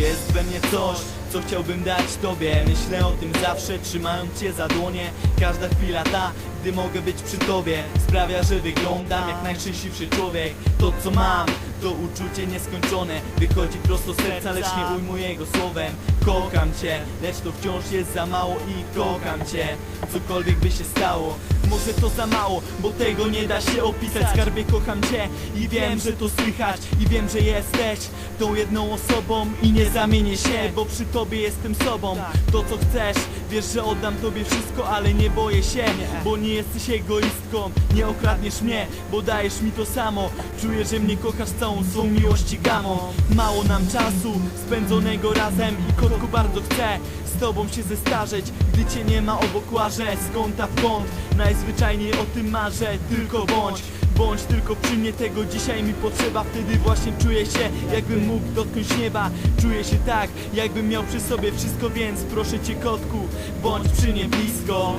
Jest we mnie coś, co chciałbym dać tobie. Myślę o tym zawsze, trzymając cię za dłonie. Każda chwila ta, gdy mogę być przy tobie Sprawia, że wyglądam jak najszczęśliwszy człowiek. To co mam, to uczucie nieskończone. Wychodzi prosto serca, lecz nie ujmuję go słowem. Kocham cię, lecz to wciąż jest za mało i kocham cię. Cokolwiek by się stało może to za mało, bo tego nie da się opisać. Skarbie kocham cię i wiem, że to słychać I wiem, że jesteś tą jedną osobą I nie zamienię się, bo przy tobie jestem sobą. To co chcesz, wiesz, że oddam tobie wszystko Ale nie boję się, bo nie jesteś egoistką. Nie okradniesz mnie, bo dajesz mi to samo. Czuję, że mnie kochasz całą swą miłość i gamą. Mało nam czasu spędzonego razem I kotku bardzo chcę z tobą się zestarzeć Gdy cię nie ma obok łażę. Z kąta w kąt Najzwyczajniej o tym marzę, tylko bądź. Bądź tylko przy mnie, tego dzisiaj mi potrzeba. Wtedy właśnie czuję się, jakbym mógł dotknąć nieba. Czuję się tak, jakbym miał przy sobie wszystko Więc proszę cię kotku, bądź przy mnie blisko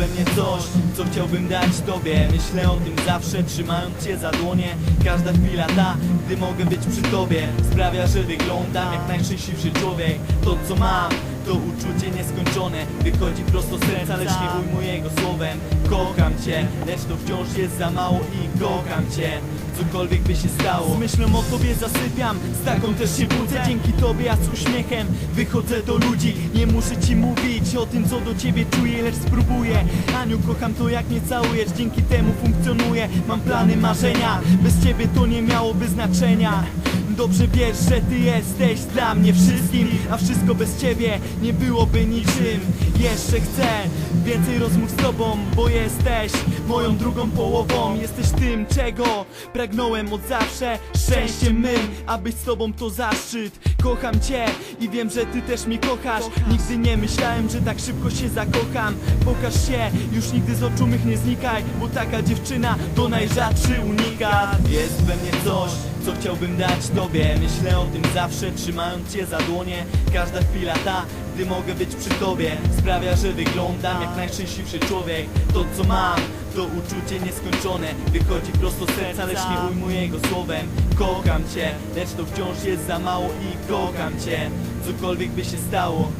we mnie coś, co chciałbym dać tobie. Myślę o tym zawsze, trzymając cię za dłonie. Każda chwila ta, gdy mogę być przy tobie Sprawia, że wyglądam jak najszczęśliwszy człowiek. To co mam, to uczucie nieskończone Wychodzi prosto z serca, lecz nie ujmuję go słowem. Kocham cię, lecz to wciąż jest za mało i kocham cię. Cokolwiek by się stało. Z myślą o tobie zasypiam, z taką też się budzę. Dzięki tobie ja z uśmiechem wychodzę do ludzi. Nie muszę ci mówić o tym co do ciebie czuję, lecz spróbuję. Aniu kocham to jak mnie całujesz, dzięki temu funkcjonuję. Mam plany, marzenia, bez ciebie to nie miałoby znaczenia Dobrze wiesz, że ty jesteś dla mnie wszystkim A wszystko bez ciebie nie byłoby niczym. Jeszcze chcę więcej rozmów z tobą Bo jesteś moją drugą połową. Jesteś tym, czego pragnąłem od zawsze. Szczęściem mym, a być z tobą to zaszczyt. Kocham cię i wiem, że ty też mnie kochasz. Nigdy nie myślałem, że tak szybko się zakocham. Pokaż się, już nigdy z oczu mych nie znikaj Bo taka dziewczyna to najrzadszy unikat Jest we mnie coś co chciałbym dać tobie. Myślę o tym zawsze, trzymając cię za dłonie. Każda chwila ta, gdy mogę być przy tobie Sprawia, że wyglądam jak najszczęśliwszy człowiek. To co mam, to uczucie nieskończone. Wychodzi prosto z serca, lecz nie ujmuję go słowem. Kocham cię, lecz to wciąż jest za mało i kocham cię. Cokolwiek by się stało